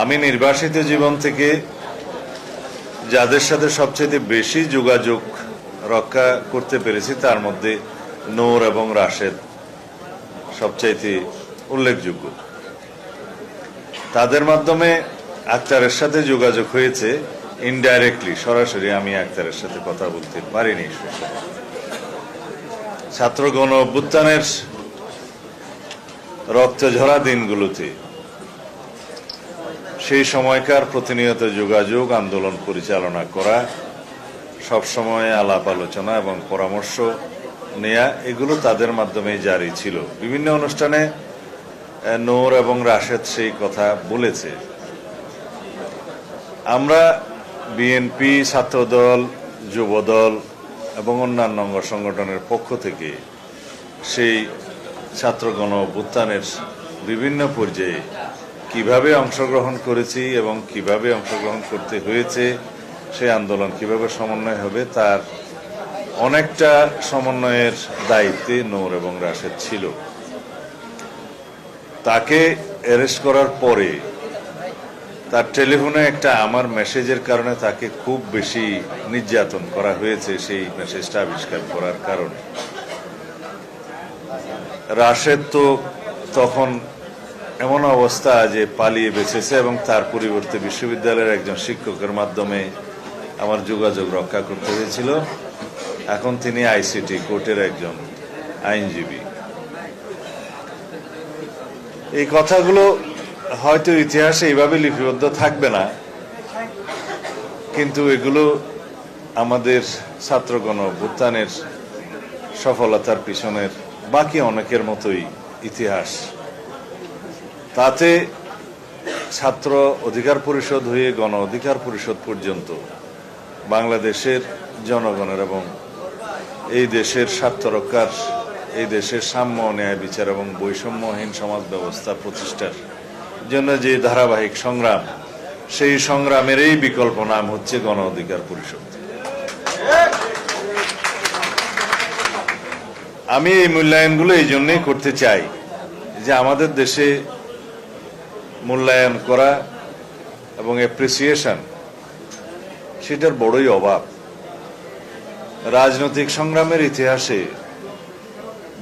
আমি নির্বাসিত জীবন থেকে যাদের সাথে সবচেয়ে বেশি যোগাযোগ রক্ষা করতে পেরেছি, তার মধ্যে নূর এবং রাশেদ সবচাইতে উল্লেখযোগ্য তাদের মাধ্যমে আক্তারের সাথে যোগাযোগ হয়েছে ইনডাইরেক্টলি সরাসরি আমি আক্তারের সাথে কথা বলতে পারিনি। ছাত্র গণ অভ্যুত্থানের রক্তঝরা দিনগুলোতে সেই সময়কার প্রতিনিয়ত যোগাযোগ, আন্দোলন পরিচালনা করা সবসময় আলাপ আলোচনা এবং পরামর্শ নেয়া, এগুলো তাদের মাধ্যমেই জারি ছিল। বিভিন্ন অনুষ্ঠানে নোর এবং রাশেদ সেই কথা বলেছে। আমরা বিএনপি, ছাত্রদল, যুবদল এবং অন্যান্য অঙ্গ সংগঠনের পক্ষ থেকে সেই ছাত্র গণ অভ্যুত্থানের বিভিন্ন পর্যায়ে কীভাবে অংশগ্রহণ করেছি এবং কীভাবে অংশগ্রহণ করতে হয়েছে সেই আন্দোলন কীভাবে সমন্বয় হবে, তার অনেকটা সমন্বয়ের দায়িত্বে নূর এবং রাশেদ ছিল। তাকে অ্যারেস্ট করার পরে তার টেলিফোনে একটা আমার মেসেজের কারণে তাকে খুব বেশি নির্যাতন করা হয়েছে সেই মেসেজটা আবিষ্কার করার কারণে। রাশেদ তো তখন এমন অবস্থা যে পালিয়ে বেঁচেছে এবং তার পরিবর্তে বিশ্ববিদ্যালয়ের একজন শিক্ষকের মাধ্যমে আমার যোগাযোগ রক্ষা করতে হয়েছিল। এখন তিনি আইসিটি কোর্টের একজন আইনজীবী। এই কথাগুলো হয়তো ইতিহাসে এইভাবে লিপিবদ্ধ থাকবে না, কিন্তু এগুলো আমাদের ছাত্রগণ অভ্যুত্থানের সফলতার পিছনের বাকি অনেকের মতোই ইতিহাস। তাতে ছাত্র অধিকার পরিষদ হয়ে গণ অধিকার পরিষদ পর্যন্ত বাংলাদেশের জনগণের এবং এই দেশের স্বার্থ রক্ষার, এই দেশের সাম্য ন্যায় বিচার এবং বৈষম্যহীন সমাজ ব্যবস্থা প্রতিষ্ঠার জন্য যে ধারাবাহিক সংগ্রাম, সেই সংগ্রামেরই বিকল্প নাম হচ্ছে গণ অধিকার পরিষদ। আমি এই মূল্যায়নগুলো এই জন্যই করতে চাই যে আমাদের দেশে মূল্যায়ন করা এবং অ্যাপ্রিসিয়েশন সেটার বড়ই অভাব। রাজনৈতিক সংগ্রামের ইতিহাসে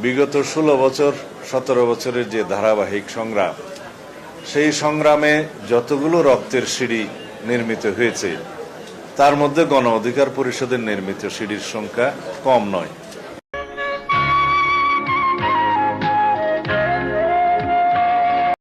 বিগত ষোলো বছর, সতেরো বছরের যে ধারাবাহিক সংগ্রাম, সেই সংগ্রামে যতগুলো রক্তের সিঁড়ি নির্মিত হয়েছে, তার মধ্যে গণ অধিকার পরিষদের নির্মিত সিঁড়ির সংখ্যা কম নয়।